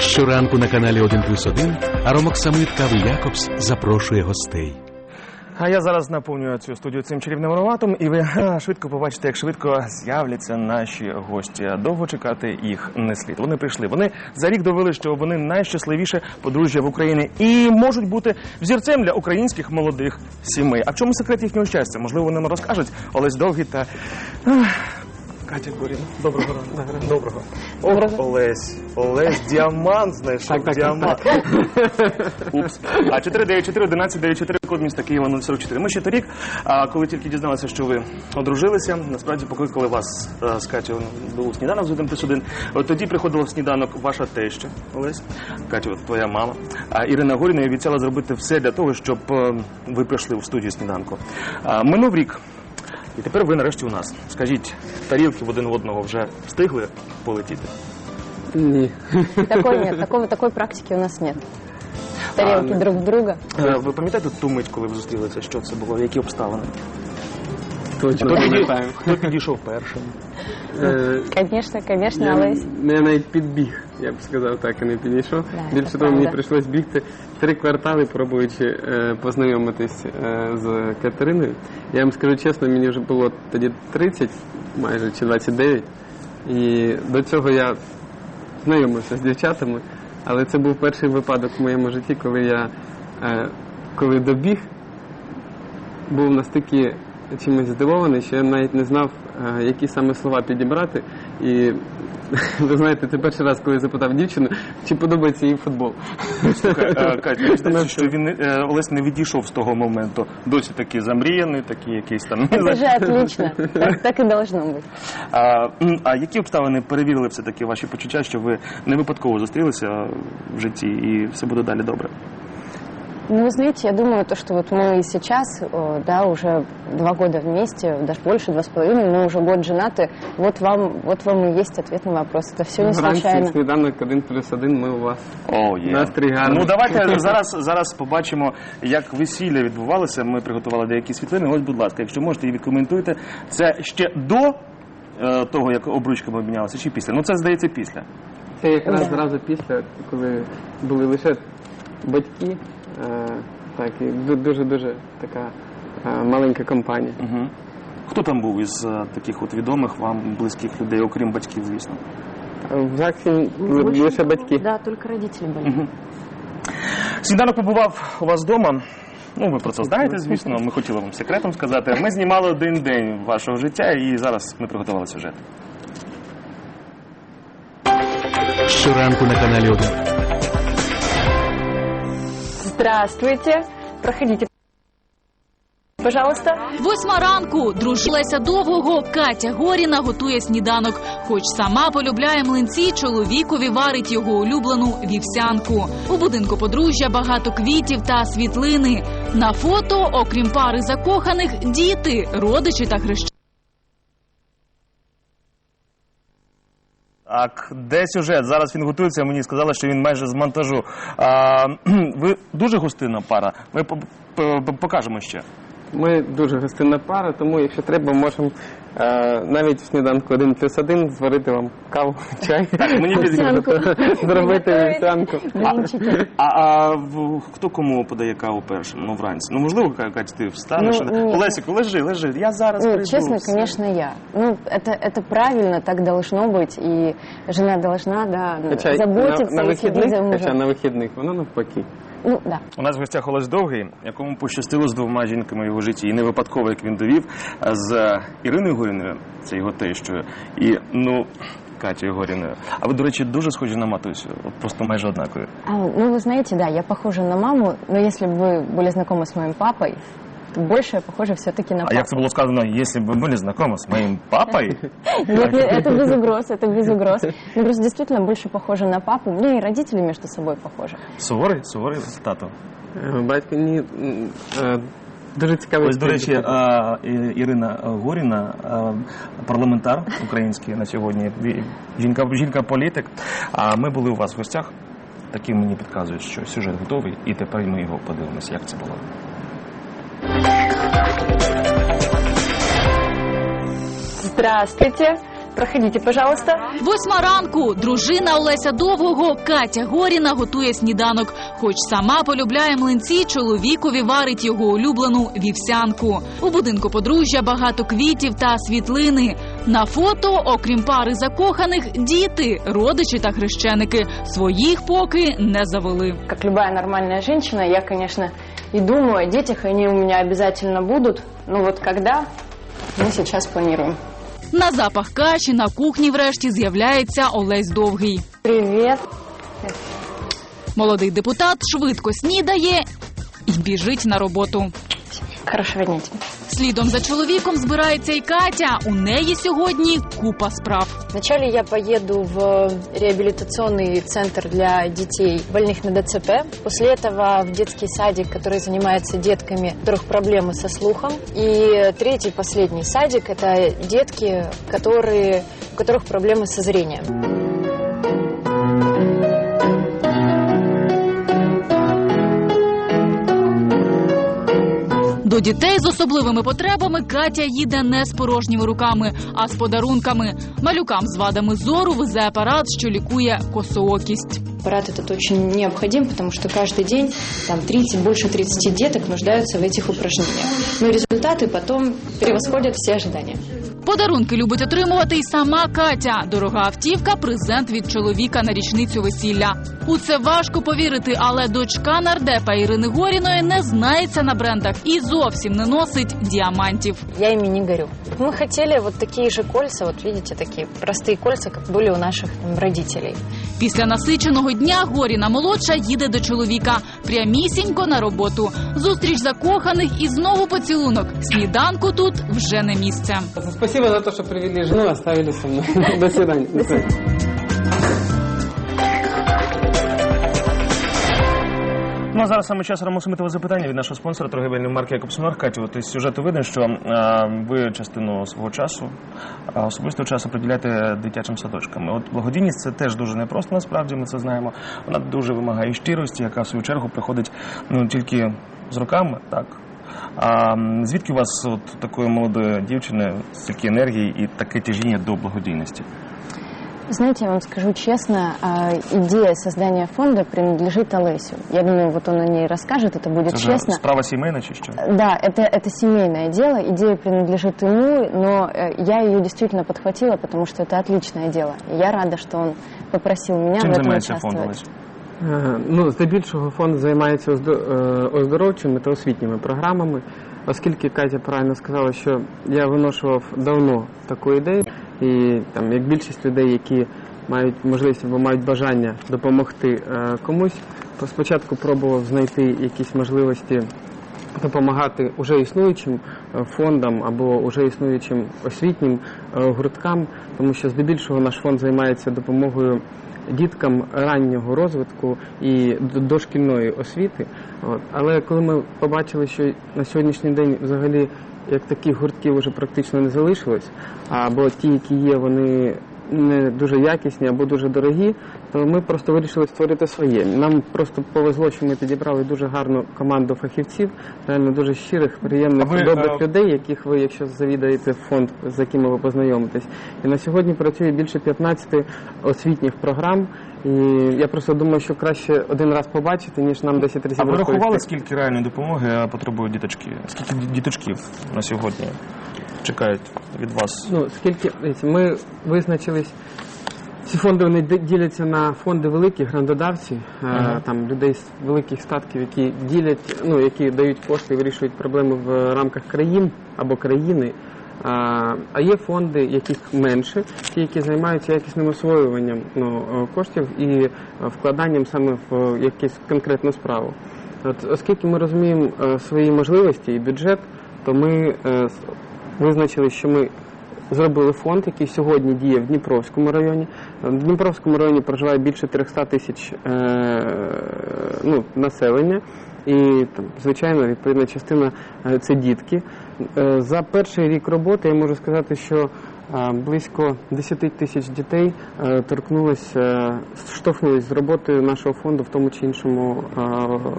Щоранку на каналі 1 плюс 1 Аромок Самит Кави Якобс запрошує гостей. А я зараз наповнюю цю студію цим чарівним ароматом, і ви швидко побачите, як швидко з'являться наші гості. Довго чекати їх не слід. Вони прийшли. Вони за рік довели, що вони найщасливіше подружжя в Україні і можуть бути взірцем для українських молодих сімей. А в чому секрет їхнього щастя? Можливо, вони нам розкажуть. Олесь Довгий та Катя Горіна. Доброго ранку. Доброго. Ох, Олесь. Олесь, діамант знайшов. Так, так, діамант. Упс. А 494 1194 код міста Києва 044. Ми ще торік, а, коли тільки дізналися, що ви одружилися, насправді покликали вас а, з Катю до сніданок з один плюс один. От тоді приходила в сніданок ваша теща, Олесь, Катю, от твоя мама. А Ірина Горіна обіцяла зробити все для того, щоб е, ви прийшли в студію сніданку. А, минув рік. І тепер ви нарешті у нас. Скажіть, тарілки в один в одного вже встигли полетіти? Ні. Такой нет, такого, такой практики у нас нет. Тарелки А, друг в друга. Е, Ви пам'ятаєте ту мить, коли ви зустрілися? Що це було? Які обставини? Точно пам'ятаю. Хто підійшов першим? Е, Конечно, конечно, Я, навіть підбіг, я б сказав так, і не підійшов. Більше того, мені прийшлось бігти три квартали, пробуючи е, познайомитись е, з Катериною. Я вам скажу чесно, мені вже було тоді 30, майже чи 29. І до цього я знайомився з дівчатами, але це був перший випадок в моєму житті, коли я е, коли добіг, був настільки чимось здивований, що я навіть не знав, е, які саме слова підібрати. І ви знаєте, це перший раз, коли я запитав дівчину, чи подобається їй футбол. Слухай, е, Катя, здається, що він е, Олесь не відійшов з того моменту. Досі такий замріяний, такий якийсь там. не Это отлично. Так, так и должно быть. А, а які обставини перевірили все таки ваші почуття, що ви не випадково зустрілися в житті і все буде далі добре? Ну, вы знаете, я думаю, то, что вот мы и сейчас, о, да, уже два года вместе, даже больше, два с половиной, мы уже год женаты. Вот вам, вот вам и есть ответ на вопрос. Это все не Вранці случайно. сніданок один плюс один, ми у вас. О, є. Настрій гарний. Ну давайте зараз, зараз побачимо, як весілля відбувалося. Ми приготували деякі світлини. Ось, будь ласка, якщо можете, і відкоментуйте. Це ще до е, того, як обручками обмінялися, чи після? Ну це здається після. Це якраз Да. зразу після, коли були лише батьки, е, так, і дуже-дуже така е, маленька компанія. Угу. Хто там був із е, таких от відомих вам близьких людей, окрім батьків, звісно? В ЗАГСі лише батьки. Да, только родители были. Сніданок побував у вас вдома. Ну, ви про це знаєте, звісно. Ми хотіли вам секретом сказати. Ми знімали один день вашого життя, і зараз ми приготували сюжет. Щоранку на каналі 1 Здравствуйте. Проходите. Пожалуйста. Восьма ранку дружилася довгого. Катя Горіна готує сніданок. Хоч сама полюбляє млинці, чоловікові варить його улюблену вівсянку. У будинку подружжя багато квітів та світлини. На фото, окрім пари закоханих, діти, родичі та хрещені. Так, де сюжет? Зараз він готується. Мені сказали, що він майже з монтажу. Ви дуже густина пара. Ми по- покажемо ще. Ми дуже гостинна пара, тому якщо треба, можемо е, навіть в сніданку один плюс один зварити вам каву, чай, Так, мені під... Овсянку. зробити вівсянку. Блинчики. А, а в- хто кому подає каву першим? Ну, вранці. Ну, можливо, Ка- Катя, ти встанеш. Ну, ні. Олесіку, лежи, лежи. Я зараз Ну, прийду. честно, все. конечно, я. Ну, это, это правильно, так должно быть. И жена должна, да, Хоча заботиться на, на и следить вихідних, за хоча мужем. на вихідних воно навпаки. Ну, да. У нас в гостях Олесь Довгий, якому пощастило з двома жінками в його житті. І не випадково, як він довів, а з Іриною Горіною, це його тещою, і, ну, Катєю Горіною. А ви, до речі, дуже схожі на матусю, от просто майже однакові. А, ну, вы знаете, да, я похожа на маму, но если бы вы были знакомы с моим папой, то больше я похожа все-таки на папу. А як це було сказано, якщо б ви були знайомі з моїм папою? Нет, нет, это без угроз, это без угроз. Ну, просто действительно больше похожа на папу. Мне и родители между собой похожи. Суворий, суворий тато. Е, Батько ні. м, е, Дуже цікавий. Ось, до речі, приклад. а, І- Ірина Горіна, а, парламентар український на сьогодні, ві- жінка, жінка-політик. А ми були у вас в гостях. Такі мені підказують, що сюжет готовий, і тепер ми його подивимося, як це було. Здравствуйте. Проходите, пожалуйста. Восьма ранку дружина Олеся Довгого Катя Горіна готує сніданок. Хоч сама полюбляє млинці, чоловікові варить його улюблену вівсянку. У будинку подружжя багато квітів та світлини. На фото, окрім пари закоханих, діти, родичі та хрещеники. Своїх поки не завели. Как любая нормальная женщина, я, конечно, и думаю о детях, и они у меня обязательно будут. Но вот когда, мы сейчас планируем. На запах каші на кухні врешті з'являється Олесь Довгий. Привіт. Молодий депутат швидко снідає і біжить на роботу. Хорошого дня тебе. Слідом за чоловіком збирається і Катя. У неї сьогодні купа справ. Вначале я поеду в реабилитационный центр для детей больных на ДЦП. После этого в детский садик, который занимается детками, у которых проблемы со слухом. И третий, последний садик – это детки, которые, у которых проблемы со зрением. До дітей з особливими потребами Катя їде не з порожніми руками, а з подарунками. Малюкам з вадами зору везе апарат, що лікує косоокість. Аппарат этот очень необходим, потому что каждый день там 30, больше 30 деток нуждаются в этих упражнениях. Но результаты потом превосходят все ожидания. Подарунки любить отримувати і сама Катя. Дорога автівка презент від чоловіка на річницю весілля. У це важко повірити, але дочка нардепа Ірини Горіної не знається на брендах і зовсім не носить діамантів. Я ими не горю. Мы хотели вот такие же кольца, вот видите, такие простые кольца, как были у наших там, родителей. Після насиченого дня Горіна молодша їде до чоловіка прямісінько на роботу. Зустріч закоханих і знову поцілунок. Сніданку тут вже не місце. Спасибо за то, что привели жену, оставили со мной. До свидания. Ну а зараз саме час рамосумитове запитання від нашого спонсора торгівельної марки Якобсонор. Катю, от із сюжету видно, що е, ви частину свого часу, е, особистого часу приділяєте дитячим садочкам. От благодійність це теж дуже непросто, насправді ми це знаємо. Вона дуже вимагає щирості, яка в свою чергу приходить ну тільки з роками, так. А звідки у вас от такої молодої дівчини стільки енергії і таке тяжіння до благодійності? Знаете, я вам скажу честно, а, идея создания фонда принадлежит Олесю. Я думаю, вот он о ней расскажет, это будет Це ж честно. справа сімейна чи що? Да, это, это семейное дело, идея принадлежит ему, но э, я ее действительно подхватила, потому что это отличное дело. И я рада, что он попросил меня Чим в этом займається фонд участвовать. Олесь? Е, Ну, здебільшого фонд займається оздо- е, оздоровчими та освітніми програмами, оскільки Катя правильно сказала, що я виношував давно таку ідею, І там, як більшість людей, які мають можливість або мають бажання допомогти е, комусь, спочатку пробував знайти якісь можливості допомагати уже існуючим е, фондам або уже існуючим освітнім е, гурткам, тому що здебільшого наш фонд займається допомогою діткам раннього розвитку і дошкільної освіти. Але коли ми побачили, що на сьогоднішній день взагалі як таких гуртків вже практично не залишилось, або ті, які є, вони не дуже якісні або дуже дорогі, то ми просто вирішили створити своє. Нам просто повезло, що ми підібрали дуже гарну команду фахівців, реально дуже щирих, приємних, ви, добрих е, людей, яких ви, якщо завідаєте фонд, з якими ви познайомитесь. І на сьогодні працює більше 15 освітніх програм. І я просто думаю, що краще один раз побачити, ніж нам 10 разів А ви розповісти. рахували, скільки реальної допомоги е, потребують діточки? Скільки діточків на сьогодні чекають від вас? Ну, скільки ми визначились. Ці фонди вони діляться на фонди великі, грандодавці, е, Ага. там людей з великих статків, які ділять, ну які дають кошти і вирішують проблеми в рамках країн або країни. А, є фонди, яких менше, ті, які займаються якісним освоюванням ну, е, коштів і е, вкладанням саме в якусь конкретну справу. От, оскільки ми розуміємо е, свої можливості і бюджет, то ми е, визначили, що ми зробили фонд, який сьогодні діє в Дніпровському районі. В Дніпровському районі проживає більше 300 тисяч е, ну, населення. І там, звичайно, відповідна частина е, це дітки. Е, За перший рік роботи я можу сказати, що близько 10 тисяч дітей е, торкнулись, е, штовхнулись з роботою нашого фонду в тому чи іншому е,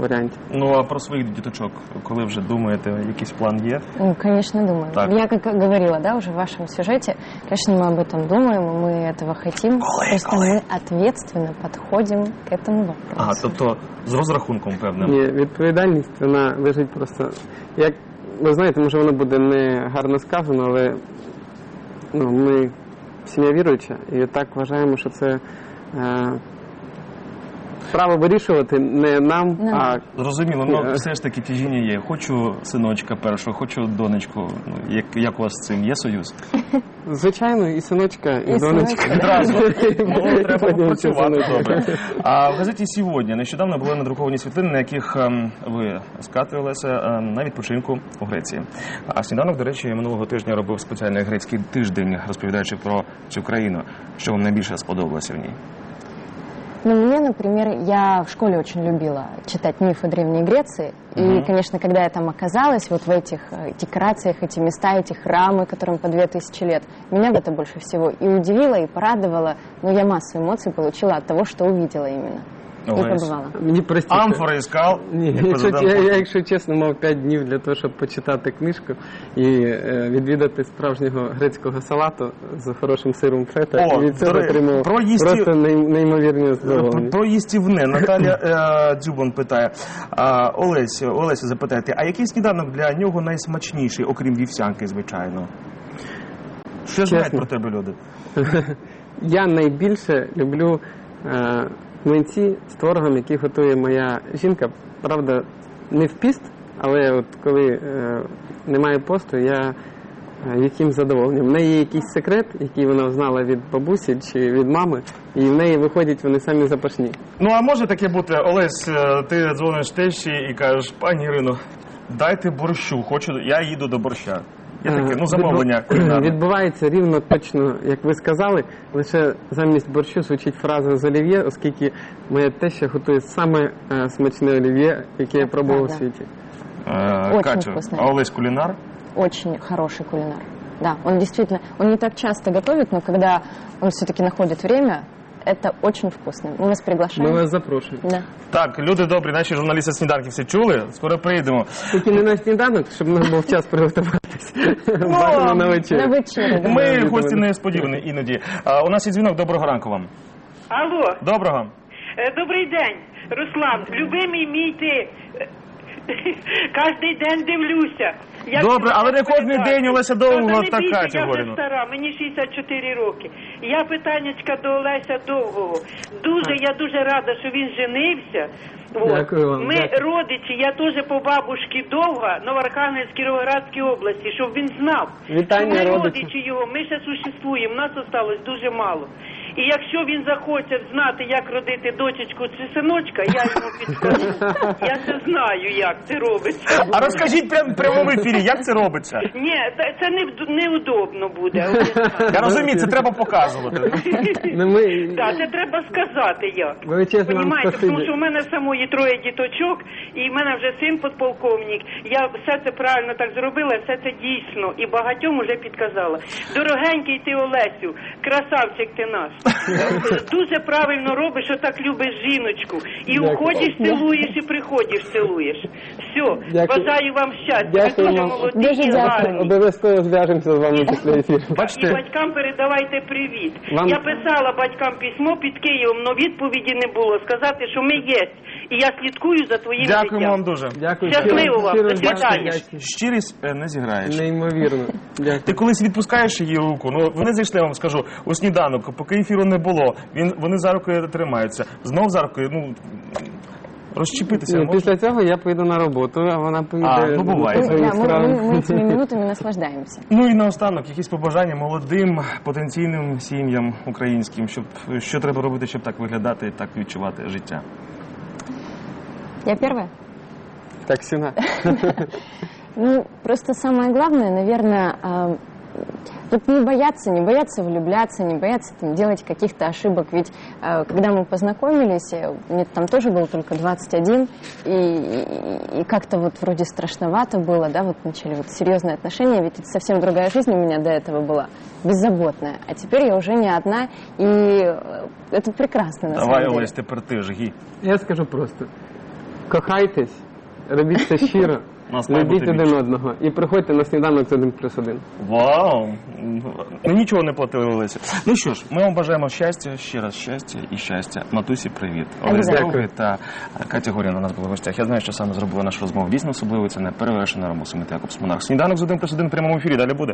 варіанті. Ну а про своїх діточок, коли вже думаєте, якийсь план є? Ну, конечно, думаю. Так. Я как говорила, да, уже в вашем сюжете, конечно, мы об этом думаем, и мы этого хотим. Просто мы ответственно подходим к этому вопросу. Ага, тобто з розрахунком певним. Ні, відповідальність вона лежить просто. Як ви знаєте, може воно буде не гарно сказано, але ну, ми сім'я віруюча, і так вважаємо, що це право вирішувати не нам, Не а нам. Зрозуміло, ну е. все ж таки тяжіння є. Хочу синочка першого, хочу донечку. Ну, як, як у вас з цим? Є союз? звичайно, і синочка, і, І донечка. синочка. Відразу. Ну, треба попрацювати добре. А в газеті сьогодні нещодавно були надруковані світлини, на яких ем, ви Леся ем, на відпочинку у Греції. А сніданок, до речі, минулого тижня робив спеціальний грецький тиждень, розповідаючи про цю країну. Що вам найбільше сподобалося в ній? Ну, мне, например, я в школе очень любила читать мифы Древней Греции. И, конечно, когда я там оказалась, вот в этих э, декорациях, эти места, эти храмы, которым по две тысячи лет, меня это больше всего и удивило, и порадовало. Но я массу эмоций получила от того, что увидела именно. Олесь. Мені простіше. Амфори і скал. Ні, як якщо, я, я, якщо чесно, мав 5 днів для того, щоб почитати книжку і е, відвідати справжнього грецького салату з хорошим сиром фета. О, і від цього отримав про їсті- просто ней- неймовірні задоволення. Про їстівне. Наталя е, Дзюбан питає. А, Олесь, Олесю запитайте, а який сніданок для нього найсмачніший, окрім вівсянки, звичайно? Що знають про тебе люди? Я найбільше люблю е, млинці з творогом, які готує моя жінка. Правда, не в піст, але от коли е, немає посту, я е, яким задоволенням. В неї є якийсь секрет, який вона знала від бабусі чи від мами, і в неї виходять вони самі запашні. Ну а може таке бути, Олесь, е, ти дзвониш тещі і кажеш, пані Ірино, дайте борщу, хочу, я їду до борща. Є таке, ну замовлення кулінарне. Відбувається рівно точно, як ви сказали, лише замість борщу звучить фраза з олів'є, оскільки моя теща готує саме е, смачне олів'є, яке я пробував у світі. Е, Очень а Олесь кулінар? Очень хороший кулинар. Да, он действительно, он не так часто готовит, но когда он все-таки находит время, это очень вкусно. Мы вас приглашаем. Ми вас запрошуємо. Да. Так, люди добрі, наші журналісти сніданки всі чули. Скоро приїдемо. Тільки не на сніданок, щоб у нас був час приготуватися. Бажано на вечерю. На вечерю, да. Ми гості несподівані іноді. А, у нас є дзвінок. Доброго ранку вам. Алло, Доброго. е, добрий день, Руслан. Любимий мій ти. Кожний день дивлюся. Як Добре, але не кожний день Олеся Довгого Та не та бійся, Я вже стара, мені 64 роки. Я питаннячка до Олеся Довгого. Дуже, я дуже рада, що він женився. От. Дякую вам, Ми дякую. родичі, я теж по бабушці довга, Новоархангельській Кіровоградській області, щоб він знав. Вітання, ми родичі. родичі його, ми ще существуємо, нас осталось дуже мало. І якщо він захоче знати, як родити дочечку чи синочка, я йому підскажу. Я це знаю, як це робиться. А розкажіть прямо в прямому ефірі, як це робиться? Ні, це, це не, неудобно буде. Я розумію, це треба показувати. Ну, ми... Так, це треба сказати як. Величезне вам Понімаєте, тому що в мене самої троє діточок, і в мене вже син подполковник. Я все це правильно так зробила, все це дійсно. І багатьом уже підказала. Дорогенький ти Олесю, красавчик ти наш. Дуже правильно робиш, що так любиш жіночку. І Дякую. уходиш, цілуєш, і приходиш, цілуєш. Все, Дякую. бажаю вам щастя. Ви дуже молоді і дякую. гарні. Обов'язково зв'яжемося з вами після ефіру. І Бачите, батькам передавайте привіт. Вам- Я писала батькам письмо під Києвом, але відповіді не було. Сказати, що ми є. І я слідкую за твоїм дякуємо вам дуже. Дякую. Щасливо вам. Щиро До свидання. Щирість е, не зіграєш. Неймовірно. Дякую. Ти колись відпускаєш її руку. Ну вони зайшли, я вам скажу, у сніданок, поки ефіру не було. Він вони за руки тримаються. Знов за руки, ну розчепитися Ні, можна? після цього я поїду на роботу, а вона поїде. А, ну, буває. до Да, своїх мы, справ. мы- мы этими минутами наслаждаемся. Ну і наостанок, якісь побажання молодим потенційним сім'ям українським, щоб що треба робити, щоб так виглядати і так відчувати життя. Я первая? Так, сіна. Ну, просто самое главное, наверное, а, Вот не бояться, не бояться влюбляться, не бояться там, делать каких-то ошибок. Ведь э, когда мы познакомились, э, мне там тоже было только 21, и, и- и как-то вот вроде страшновато было, да, вот начали вот серьезные отношения, ведь это совсем другая жизнь у меня до этого была, беззаботная. А теперь я уже не одна, и э, это прекрасно на Давай, самом деле. Олесь, тепер ти жги. Я скажу просто: кохайтесь, робіть це щиро, Нас має любіть один більше. одного і приходьте на сніданок з один плюс один. Вау! Ми нічого не платили Ну що ж, ми вам бажаємо щастя, ще раз щастя і щастя. Матусі, привіт. Олег Дякую. Та Катя Горіна у нас були в гостях. Я знаю, що саме зробила нашу розмову дійсно особливо Це не перевершена Ромусимит Якобс Монах. Сніданок з один плюс один в прямому ефірі. Далі буде.